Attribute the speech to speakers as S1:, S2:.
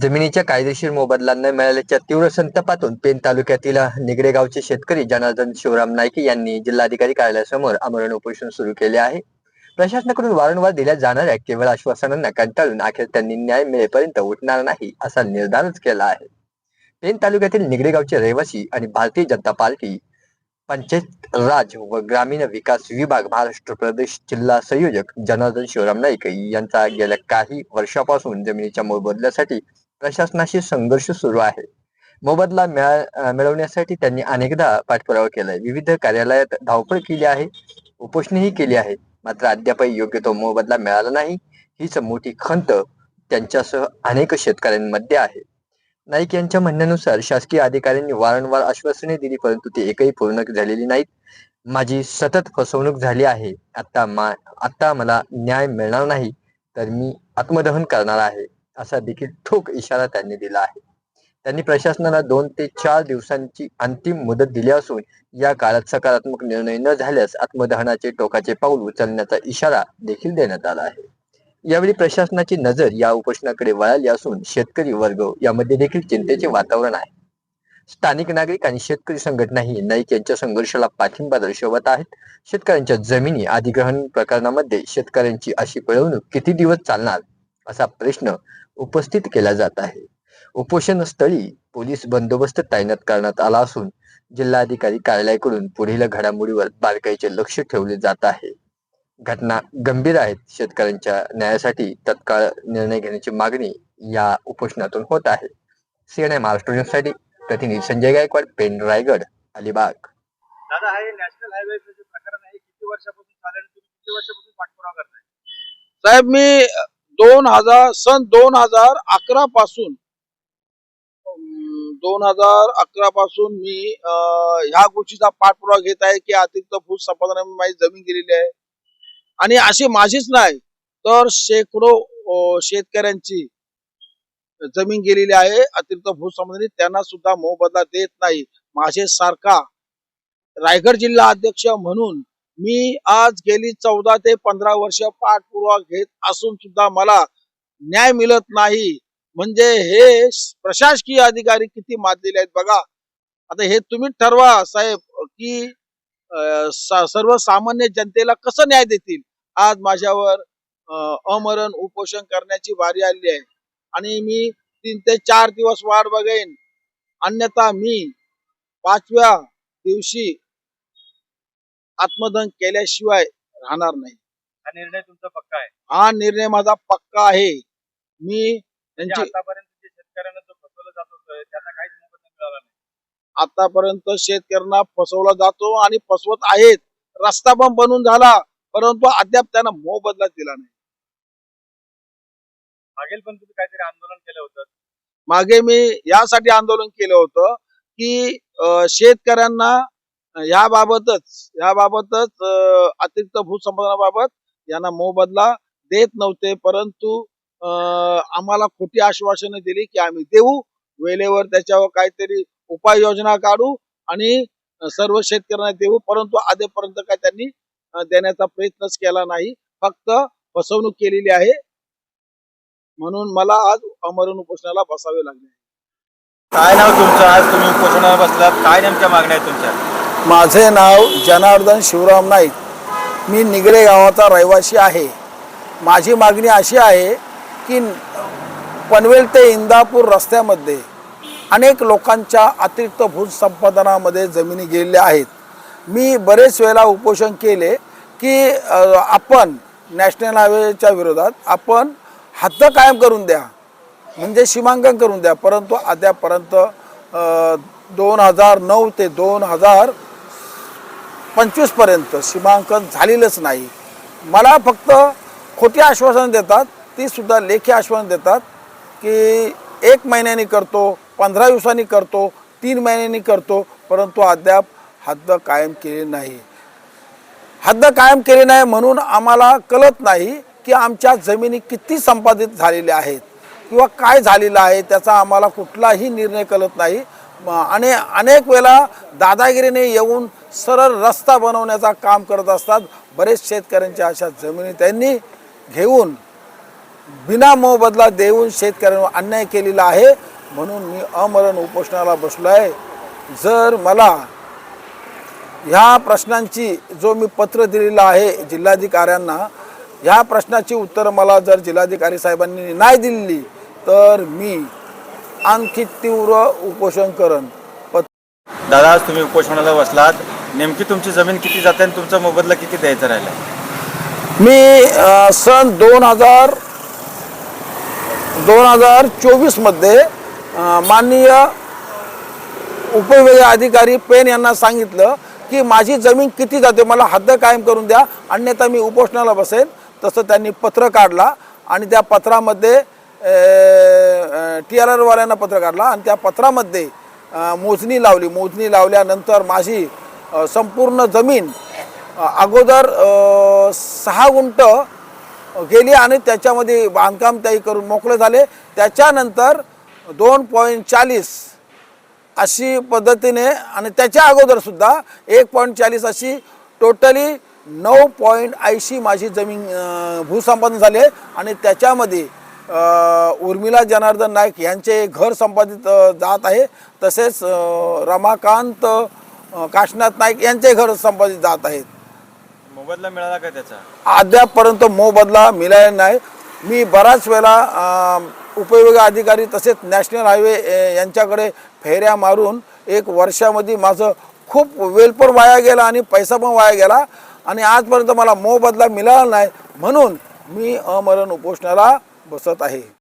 S1: जमिनीच्या कायदेशीर मोबदला न मिळाल्याच्या तीव्र संतापातून पेन तालुक्यातील निगडे गावचे शेतकरी जनार्दन शिवराम नाईक यांनी जिल्हाधिकारी कार्यालयासमोर आमरण उपोषण सुरू केले आहे. प्रशासनाकडून वारंवार दिल्या जाणाऱ्या केवळ आश्वासनांना कंटाळून अखेर त्यांनी न्याय मिळेपर्यंत उठणार नाही असा निर्धारच केला आहे. पेन तालुक्यातील निगडे गावचे रहिवासी आणि भारतीय जनता पार्टी पंचायत राज व ग्रामीण विकास विभाग महाराष्ट्र प्रदेश जिल्हा संयोजक जनार्दन शिवराम नाईक यांचा गेल्या काही वर्षापासून जमिनीच्या मोबदल्यासाठी प्रशासनाशी संघर्ष सुरू आहे. मोबदला मिळा मिळवण्यासाठी त्यांनी अनेकदा पाठपुरावा केलाय. विविध कार्यालयात धावपळ केली आहे उपोषणही केली आहे. मात्र अद्यापही योग्य तो मोबदला मिळाला नाही. हीच मोठी खंत त्यांच्यासह अनेक शेतकऱ्यांमध्ये आहे. नाईक यांच्या म्हणण्यानुसार शासकीय अधिकाऱ्यांनी वारंवार आश्वासने दिली परंतु ती एकही पूर्ण झालेली नाहीत. माझी सतत फसवणूक झाली आहे. आता मा आता मला न्याय मिळणार नाही तर मी आत्मदहन करणार आहे. असा देखील ठोक इशारा त्यांनी दिला आहे. त्यांनी प्रशासनाला दोन ते चार दिवसांची अंतिम मुदत दिली असून या काळात सकारात्मक निर्णय न झाल्यास आत्मदहनाचे टोकाचे पाऊल उचलण्याचा इशारा देखील देण्यात आला आहे. यावेळी प्रशासनाची नजर या उपोषणाकडे वळाली असून शेतकरी वर्ग यामध्ये देखील चिंतेचे वातावरण आहे. स्थानिक नागरिक आणि शेतकरी संघटनाही नाईक यांच्या संघर्षाला पाठिंबा दर्शवत आहेत. शेतकऱ्यांच्या जमिनी अधिग्रहण प्रकरणामध्ये शेतकऱ्यांची अशी पिळवणूक किती दिवस चालणार असा प्रश्न उपस्थित केला जात आहे. उपोषण स्थळी पोलीस बंदोबस्त तैनात करण्यात आला असून जिल्हाधिकारी कार्यालयाकडून पुढील घडामोडीवर बारकाईचे लक्ष ठेवले जात आहे. घटना गंभीर आहेत शेतकऱ्यांच्या न्यायासाठी तत्काळ निर्णय घेण्याची मागणी या उपोषणातून होत आहे. सीएनआय महाराष्ट्र न्यूजसाठी प्रतिनिधी संजय गायकवाड पेन रायगड अलिबाग.
S2: दादा हे नॅशनल हायवेचं जे प्रकरण आहे किती वर्षापासून चालेल तुम्ही किती वर्षापासून पाठपुरावा करताय?
S3: साहेब मी दोन हजार सन दोन हजार अकरा पासून दोन हजार अकरा पासून मी अं, ह्या गोष्टीचा पाठपुरावा घेत आहे की अतिरिक्त भू संपादनामुळे माझी जमीन गेलेली आहे. आणि अशी माझीच नाही तर शेकडो शेतकऱ्यांची जमीन गेलेली आहे. अतिरिक्त भू संपादन त्यांना सुद्धा मोबदला देत नाही. माझे सारखा रायगड जिल्हा अध्यक्ष म्हणून मी आज गेली चौदा ते पंधरा वर्ष पाठपुरावा घेत असून सुद्धा मला न्याय मिळत नाही. म्हणजे हे प्रशासकीय अधिकारी किती माजलेले आहेत बघा. आता हे तुम्ही ठरवा साहेब की सर्वसामान्य जनतेला कसं न्याय देतील? आज माझ्यावर अं, अमरण उपोषण करण्याची वारी आली आहे. आणि मी तीन ते चार दिवस वाट बघेन. अन्यथा मी पाचव्या दिवशी आत्मदहन केल्याशिवाय राहणार नाही.
S2: हा निर्णय तुमचा पक्का आहे?
S3: हा निर्णय माझा पक्का आहे. मी
S2: म्हणजे
S3: त्यांची
S2: आतापर्यंत जे शेतकऱ्यांना जो फसवलं जात होतं त्यांना काहीच मोबदला मिळाला नाही.
S3: आतापर्यंत शेतकऱ्यांना फसवला जातो आणि फसवत आहेत. रस्ता पण बनून झाला परंतु अद्याप त्यांना मोबदला दिला नाही.
S2: मागेल पण तुम्ही काहीतरी आंदोलन केलं होतं.
S3: मागे मी यासाठी आंदोलन केलं होतं की अं, शेतकऱ्यांना याबाबतच याबाबतच अतिरिक्त भूसंपादनाबाबत यांना मोबदला देत नव्हते परंतु अं, आम्हाला खोटी आश्वासनं दिली की आम्ही देऊ वेळेवर त्याच्यावर काहीतरी उपाययोजना काढू आणि सर्व शेतकऱ्यांना देऊ परंतु आधीपर्यंत काय त्यांनी देण्याचा प्रयत्नच केला नाही. फक्त फसवणूक केलेली आहे. म्हणून मला आज अमरण उपोषणाला बसावे लागले.
S2: काय नाव तुमचं? आज तुम्ही उपोषणाला बसलात. काय नेमक्या मागण्या आहेत तुमच्या?
S3: माझे नाव जनार्दन शिवराम नाईक. मी निगडे गावाचा रहिवासी आहे. माझी मागणी अशी आहे की पनवेल ते इंदापूर रस्त्यामध्ये अनेक लोकांच्या अतिरिक्त भूसंपादनामध्ये जमिनी गेलेल्या आहेत. मी बरेच वेळेला उपोषण केले की आपण नॅशनल हायवेच्या विरोधात आपण हद्द कायम करून द्या. म्हणजे सीमांकन करून द्या. परंतु अद्यापर्यंत दोन हजार नऊ ते दोन हजार पंचवीसपर्यंत सीमांकन झालेलंच नाही. मला फक्त खोटी आश्वासन देतात ती सुद्धा लेखी आश्वासन देतात की एक महिन्यानी करतो पंधरा दिवसांनी करतो तीन महिन्यांनी करतो परंतु अद्याप हद्द कायम केली नाही. हद्द कायम केली नाही म्हणून आम्हाला कळत नाही की आमच्या जमिनी किती संपादित झालेल्या आहेत किंवा काय झालेलं आहे त्याचा आम्हाला कुठलाही निर्णय कळत नाही. म- आणि अनेक वेळा दादागिरीने येऊन सरळ रस्ता बनवण्याचा काम करत असतात. बरेच शेतकऱ्यांच्या अशा जमिनी त्यांनी घेऊन बिना मोबदला देऊन शेतकऱ्यांवर अन्याय केलेला आहे. म्हणून मी अमरण उपोषणाला बसलो आहे जर मला ह्या प्रश्नांची जो मी पत्र दिलेलं आहे जिल्हाधिकाऱ्यांना ह्या प्रश्नाची उत्तरं मला जर जिल्हाधिकारी साहेबांनी नाही दिलेली तर मी आणखी तीव्र उपोषण करण.
S4: दादा आज तुम्ही उपोषणाला बसलात. नेमकी तुमची जमीन किती जाते आणि तुमचा मोबदला किती द्यायचा राहिला?
S3: मी अ, सन दोन हजार दोन हजार चोवीसमध्ये माननीय उपविभागीय अधिकारी पेन यांना सांगितलं की माझी जमीन किती जाते मला हद्द कायम करून द्या अन्यथा मी उपोषणाला बसेन. तसं त्यांनी पत्र काढला आणि त्या पत्रामध्ये टी आर आरवाल्यांना पत्र काढला आणि त्या पत्रामध्ये अ, मोजणी लावली. मोजणी लावल्यानंतर माझी संपूर्ण जमीन अगोदर सहा गुंट गेली आणि त्याच्यामध्ये बांधकाम त्याही करून मोकळे झाले. त्याच्यानंतर दोन पॉईंट चाळीस अशी पद्धतीने आणि त्याच्या अगोदरसुद्धा एक पॉईंट चाळीस अशी टोटली नऊ पॉईंट ऐंशी माझी जमीन भूसंपादन झाले आणि त्याच्यामध्ये उर्मिला जनार्दन नाईक यांचे घर संपादित जात आहे. तसेच रमाकांत काशनाथ नाईक यांचे घर संपादित जात आहेत.
S4: मोबदला मिळाला का त्याचा?
S3: अद्यापपर्यंत मोबदला मिळालेला नाही. मी बराच वेळा उपविभागीय अधिकारी तसेच नॅशनल हायवे यांच्याकडे फेऱ्या मारून एक वर्षामध्ये माझं खूप वेळ पण वाया गेला आणि पैसा पण वाया गेला आणि आजपर्यंत मला मोबदला मिळाला नाही म्हणून मी अमरण उपोषणाला बसत आहे.